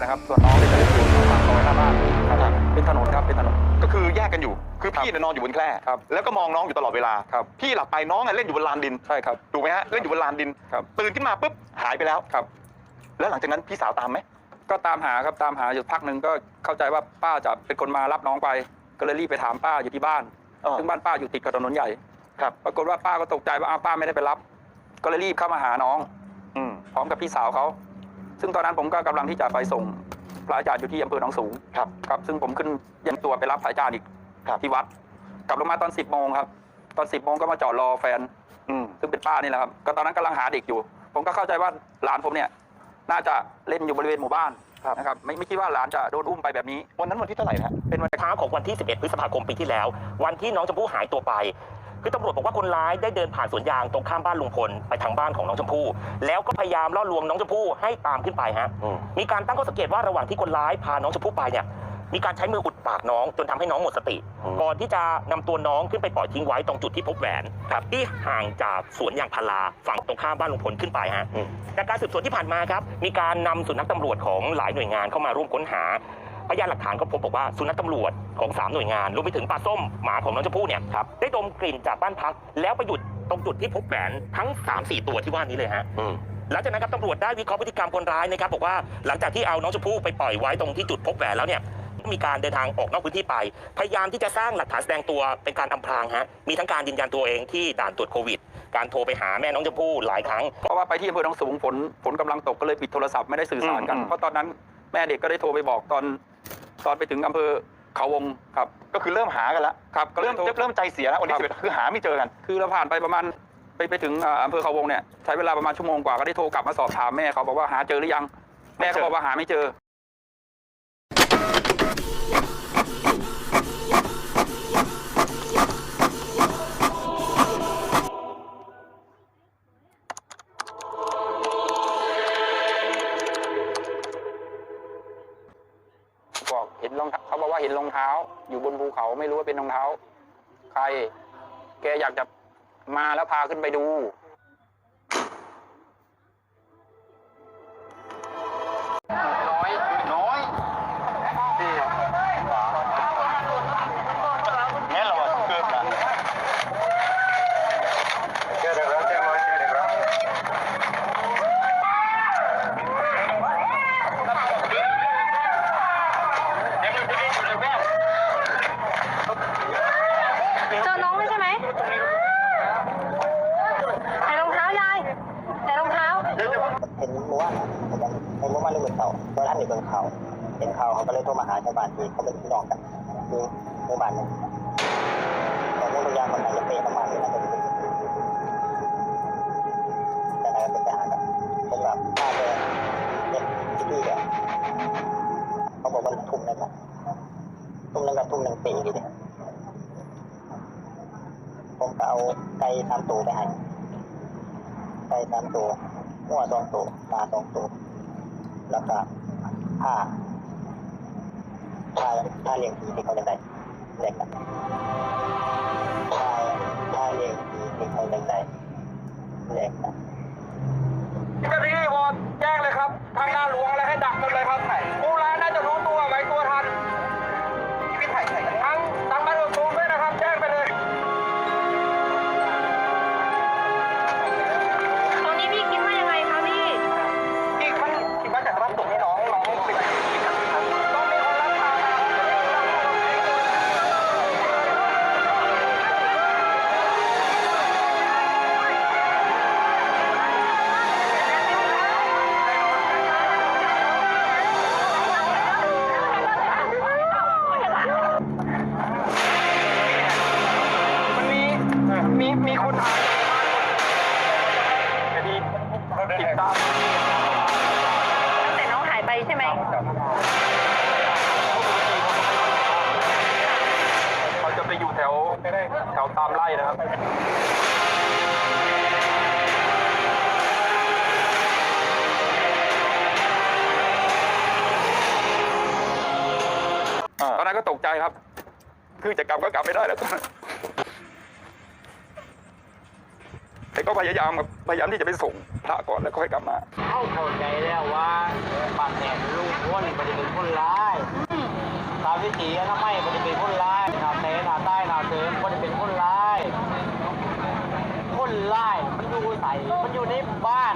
นะครับ ส่วนน้องเนี่ยจะเล่นอยู่งซอยหน้าบ้านครับเป็นถนนครับเป็นถนน ก็คือแยกกันอยู่ คือพี่เนี่ยนอนอยู่บนแคร่ครับแล้วก็มองน้องอยู่ตลอดเวลาครับพี่หลับไปน้องอะเล่นอยู่บนลานดินใช่ครับถูกไหมฮะเล่นอยู่บนลานดินครับตื่นขึ้นมาปุ๊บหายไปแล้วครับ แล้วหลังจากนั้นพี่สาวตามไหมก็ตามหาครับตามหาอยู่พักหนึ่งก็เข้าใจว่าป้าจะเป็นคนมารับน้องไป ก็เลยรีบไปถามป้าอยู่ที่บ้าน ซึ่งบ้านป้าอยู่ติดกับถนนใหญ่ ครับปรากฏว่าป้าก็ตกใจว่าอ้าวป้าไม่ได้ไปรับ ก็เลยรีบเข้ามาหาน้อง อืพร้อมกับพี่สาวเขา ซึ่งตอนนั้นผมก็กำลังที่จะไปส่งพระอาจารย์อยู่ที่อำเภอหนองสูงครับครับซึ่งผมขึ้นยันตัวไปรับพระอาจารย์อีกครับที่วัด กลับลงมาตอน10บโมงครับ ตอน10บโมงก็มาจอดรอแฟนอืมซึ่งเป็นป้านี่แหละครับก็ตอนนั้นกำลังหาเด็กอยู่ ผมก็เข้าใจว่าหลานผมเนี่ย น่าจะเล่นอยู่บริเวณหมู่บ้านนะครับไม่ไม่คิดว่าหลานจะโดนอุ้มไปแบบนี้ วันนั้นวันที่เท่าไหร่นะฮะเป็นวันเช้าของวันที่ 11 พฤษภาคมปีที่แล้ว วันที่น้องชมพู่หายตัวไป คือตำรวจบอกว่าคนร้ายได้เดินผ่านสวนยางตรงข้ามบ้านลุงพลไปทางบ้านของน้องชมพู่แล้วก็พยายามล่อลวงน้องชมพู่ให้ตามขึ้นไปฮะมีการตั้งข้อสังเกตว่าระหว่างที่คนร้ายพาน้องชมพู่ไปเนี่ยมีการใช้มืออุดปากน้องจนทำให้น้องหมดสติ ก่อนที่จะนำตัวน้องขึ้นไปปล่อยทิ้งไว้ตรงจุดที่พบแหวนครับที่ห่างจากสวนยางพาราฝั่งตรงข้ามบ้านลุงพลขึ้นไปฮะจากการสืบสวนที่ผ่านมาครับมีการนำสุนัขตำรวจของหลายหน่วยงานเข้ามาร่วมค้นหา พยานหลักฐานก็พบบอกว่าสุนัขตำรวจของ 3 หน่วยงานรวมไปถึงปลาส้มหมาของน้องชมพู่เนี่ยครับได้ดมกลิ่นจากบ้านพัก แล้วไปหยุดตรงจุดที่พบแหวนทั้ง 3-4 ตัวที่ว่านี้เลยฮะหลังจากนั้นครับตำรวจได้วิเคราะห์พฤติกรรมคนร้ายนะครับบอกว่าหลังจากที่เอาน้องชมพู่ไปปล่อยไว้ตรงที่จุดพบแหวนแล้วเนี่ยมีการเดินทางออกนอกพื้นที่ไป พยายามที่จะสร้างหลักฐานแสดงตัวเป็นการอำพรางฮะมีทั้งการยืนยันตัวเองที่ด่านตรวจโควิด การโทรไปหาแม่น้องชมพู่หลายครั้ง เพราะว่าไปที่อำเภอหนองสูงฝนฝนกำลังตกก็เลยปิดโทรศัพท์ไม่ได้สื่อสารกัน อืม เพราะตอนนั้น แม่เด็กก็ได้โทรไปบอกตอนตอนไปถึงอำเภอเขาวงครับ ก็คือเริ่มหากันแล้วครับก็ลยเริ่มโทเริ่มใจเสียแล้ววันที่ครับสิบเอ็ดคือหาไม่เจอกัน คือเราผ่านไปประมาณไปไปถึงอ่าอำเภอเขาวงเนี่ยใช้เวลาประมาณชั่วโมงกว่าก็ได้โทรกลับมาสอบถามแม่เขาบอกว่าหาเจอหรือยัง แม่ก็บอกว่าหาไม่เจอ องเท้า อยู่บนภูเขาไม่รู้ว่าเป็นรองเท้า ใคร แกอยากจะมาแล้วพาขึ้นไปดู เขาเห็นเขาเขาก็เลยโทรมาหาชาวบ้านที่เขาเป็นพี่น้องกันคือหมู่บ้านหนึงแต่เรื่องตัวอย่างมันอาจจะเป็นประมาณนี้นะแต่ไหนก็เป็นทหารครับผมแบบถ้าเจอเด็กที่พี่เนี่ยเขาบอกว่าทุ่มนึงอะทุ่มนึงกับทุ่มหนึ่งปีทีเดียวผมก็เอาไก่ทำตูไปให้ไปสามตัวหัวสองตัวปลาสองตัวแล้วก็ ถ้าถ้าเรียงผีที่เขาได้เด็กอ คนหายคดีติดตามตั้งแต่น้องหายไปใช่ไหมเขาจะไปอยู่แถวแถวตามไร่นะครับอ่าตอนนั้นก็ตกใจครับ คือจะกลับก็กลับไม่ได้แล้วตอนนั้น แต่ก็พยายามพยายามที่จะไปส่งพระก่อนแล้วค่อยกลับมาเข้าใจแล้วว่าปากแดงลูกพ้นปฏิเป็นคนร้ายตามวิถีอนามัยปฏิเป็นคนร้ายหนาเหนาใต้หนาเติมปฏิเป็นคนร้ายคนร้ายมันอยู่ใส่มันอยู่ในบ้าน